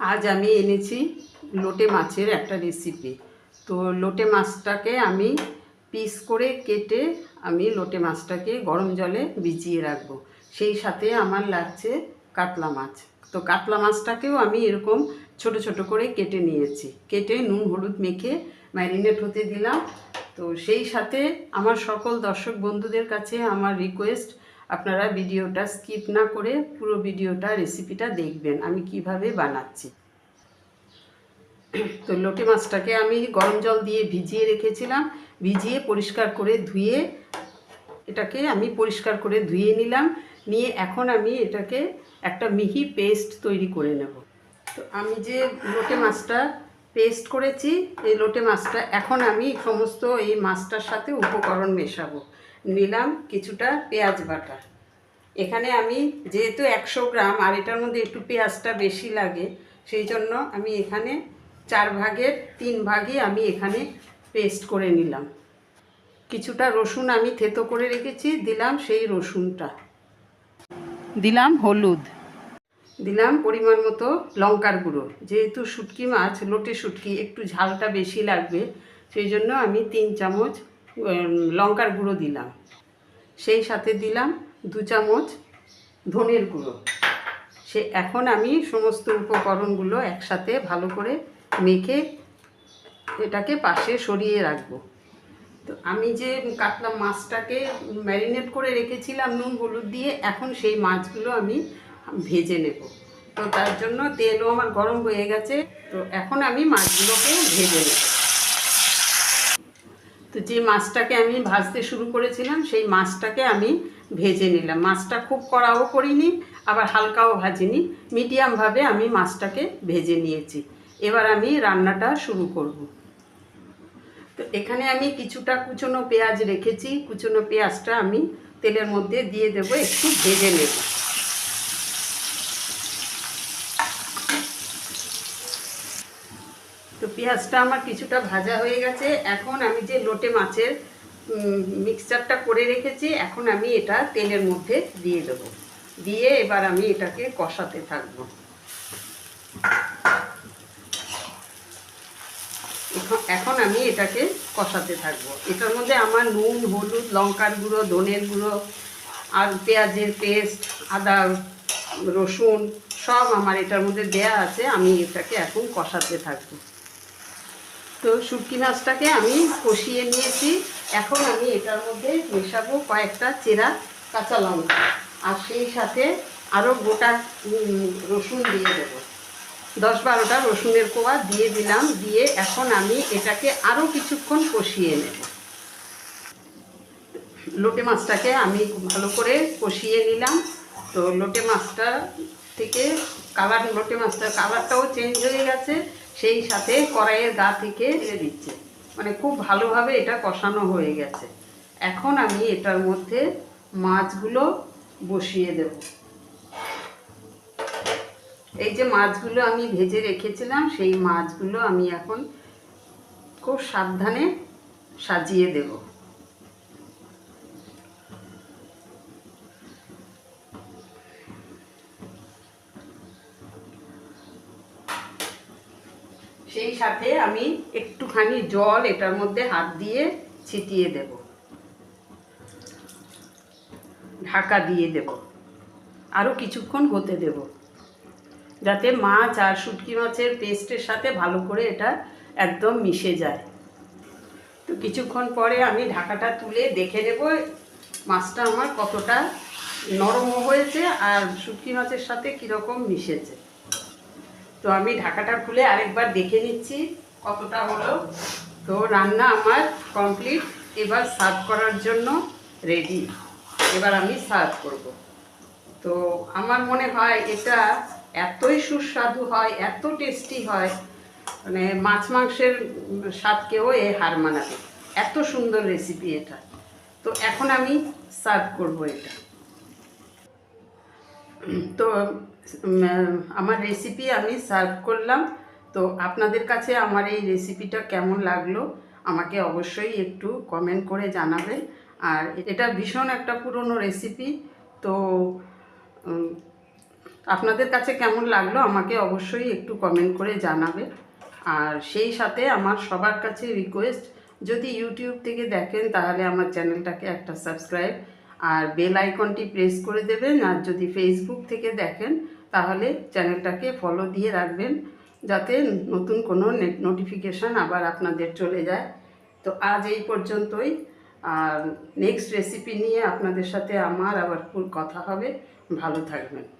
আজ আমি এনেছি লোটে মাছের একটা রেসিপি তো লোটে মাছটাকে আমি পিস করে কেটে আমি লোটে মাছটাকে গরম জলে ভিজিয়ে রাখব। সেই সাথে আমার লাগছে কাতলা মাছ। তো কাতলা মাছটাকেও আমি এরকম ছোট ছোট করে কেটে নিয়েছি। কেটে নুন, হলুদ মেখে ম্যারিনেট হতে দিলাম। তো সেই সাথে আমার সকল দর্শক বন্ধুদের কাছে আমার রিকোয়েস্ট আপনারা ভিডিওটা স্কিপ না করে পুরো ভিডিওটা রেসিপিটা দেখবেন, আমি কীভাবে বানাচ্ছি। তো লোটে মাছটাকে আমি গরম জল দিয়ে ভিজিয়ে রেখেছিলাম, ভিজিয়ে পরিষ্কার করে ধুয়ে এটাকে আমি পরিষ্কার করে ধুয়ে নিলাম, নিয়ে এখন আমি এটাকে একটা মিহি পেস্ট তৈরি করে নেব। তো আমি যে লোটে মাছটা পেস্ট করেছি, এই লোটে মাছটা এখন আমি সমস্ত এই মাছটার সাথে উপকরণ মেশাবো। নিলাম কিছুটা পেঁয়াজ বাটা। এখানে আমি যেহেতু একশো গ্রাম আর এটার মধ্যে একটু পেঁয়াজটা বেশি লাগে, সেই জন্য আমি এখানে চার ভাগের তিন ভাগই আমি এখানে পেস্ট করে নিলাম। কিছুটা রসুন আমি থেতো করে রেখেছি, দিলাম সেই রসুনটা। দিলাম হলুদ। দিলাম পরিমাণ মতো লঙ্কার গুঁড়ো। যেহেতু শুটকি মাছ, লোটে শুটকি, একটু ঝালটা বেশি লাগবে, সেই জন্য আমি তিন চামচ লঙ্কার গুঁড়ো দিলাম। সেই সাথে দিলাম দু চামচ ধনের গুঁড়ো। সে এখন আমি সমস্ত উপকরণগুলো একসাথে ভালো করে মেখে এটাকে পাশে সরিয়ে রাখব। তো আমি যে কাতলা মাছটাকে ম্যারিনেট করে রেখেছিলাম নুন হলুদ দিয়ে, এখন সেই মাছগুলো আমি ভেজে নেব। তো তার জন্য তেলও আমার গরম হয়ে গেছে। তো এখন আমি মাছগুলোকে ভেজে নেব। তো যে মাছটাকে আমি ভাজতে শুরু করেছিলাম, সেই মাছটাকে আমি ভেজে নিলাম। মাছটা খুব কড়াও করিনি, আবার হালকাও ভাজিনি। মিডিয়ামভাবে আমি মাছটাকে ভেজে নিয়েছি। এবার আমি রান্নাটা শুরু করব। তো এখানে আমি কিছুটা কুচনো পেঁয়াজ রেখেছি। কুচনো পেঁয়াজটা আমি তেলের মধ্যে দিয়ে দেব, একটু ভেজে নেব। পেঁয়াজটা আমার কিছুটা ভাজা হয়ে গেছে। এখন আমি যে লোটে মাছের মিক্সচারটা করে রেখেছি, এখন আমি এটা তেলের মধ্যে দিয়ে দেবো। দিয়ে এবার আমি এটাকে কষাতে থাকব। এখন- আমি এটাকে কষাতে থাকব। এটার মধ্যে আমার নুন, হলুদ, লঙ্কার গুঁড়ো, ধনের গুঁড়ো, আর পেঁয়াজের পেস্ট, আদা, রসুন সব আমার এটার মধ্যে দেয়া আছে। আমি এটাকে এখন কষাতে থাকব। তো শুটকি মাছটাকে আমি কষিয়ে নিয়েছি। এখন আমি এটার মধ্যে মেশাবো কয়েকটা চেরা কাঁচা লঙ্কা। আর সেই সাথে আরও গোটা রসুন দিয়ে দেবো। দশ বারোটা রসুনের কোয়া দিয়ে দিলাম। দিয়ে এখন আমি এটাকে আরও কিছুক্ষণ কষিয়ে নেব। লোটে মাছটাকে আমি ভালো করে কষিয়ে নিলাম। তো লোটে মাছটা থেকে কালার লোটে মাছটার কালারটাও চেঞ্জ হয়ে গেছে, সেই সাথে কড়াইয়ের গা থেকে ছেড়ে দিচ্ছে। মানে খুব ভালোভাবে এটা কষানো হয়ে গেছে। এখন আমি এটার মধ্যে মাছগুলো বসিয়ে দেবো। এই যে মাছগুলো আমি ভেজে রেখেছিলাম, সেই মাছগুলো আমি এখন খুব সাবধানে সাজিয়ে দেব। সেই সাথে আমি একটুখানি জল এটার মধ্যে হাত দিয়ে ছিটিয়ে দেব। ঢাকা দিয়ে দেব। আরও কিছুক্ষণ হতে দেবো। যাতে মাছ আর শুটকি মাছের পেস্টের সাথে ভালো করে এটা একদম মিশে যায়। তো কিছুক্ষণ পরে আমি ঢাকাটা তুলে দেখে নেব মাছটা আমার কতটা নরমও হয়েছে আর শুটকি মাছের সাথে কীরকম মিশেছে। তো আমি ঢাকাটা খুলে আরেকবার দেখে নিচ্ছি কতটা হলো। তো রান্না আমার কমপ্লিট এবার সার্ভ করার জন্য রেডি এবার আমি সার্ভ করব। তো আমার মনে হয় এটা এতই সুস্বাদু হয়, এত টেস্টি হয় মানে মাছ মাংসের স্বাদকেও এ হার মানাবে। এত সুন্দর রেসিপি এটা। তো এখন আমি সার্ভ করব এটা। তো আমার রেসিপি আমি সার্ভ করলাম। তো আপনাদের কাছে আমার এই রেসিপিটা কেমন লাগল, আমাকে অবশ্যই একটু কমেন্ট করে জানাবেন। আর এটা ভীষণ একটা পুরনো রেসিপি তো আপনাদের কাছে কেমন লাগল আমাকে অবশ্যই একটু কমেন্ট করে জানাবে আর সেই সাথে আমার সবার কাছে রিকোয়েস্ট যদি ইউটিউব থেকে দেখেন, তাহলে আমার চ্যানেলটাকে একটা সাবস্ক্রাইব আর বেল আইকনটি প্রেস করে দেবেন আর যদি ফেসবুক থেকে দেখেন, তাহলে চ্যানেলটাকে ফলো দিয়ে রাখবেন যাতে নতুন কোনো নোটিফিকেশান আবার আপনাদের চলে যায়। তো আজ এই পর্যন্তই। আর নেক্সট রেসিপি নিয়ে আপনাদের সাথে আমার আবার কথা হবে। ভালো থাকবেন।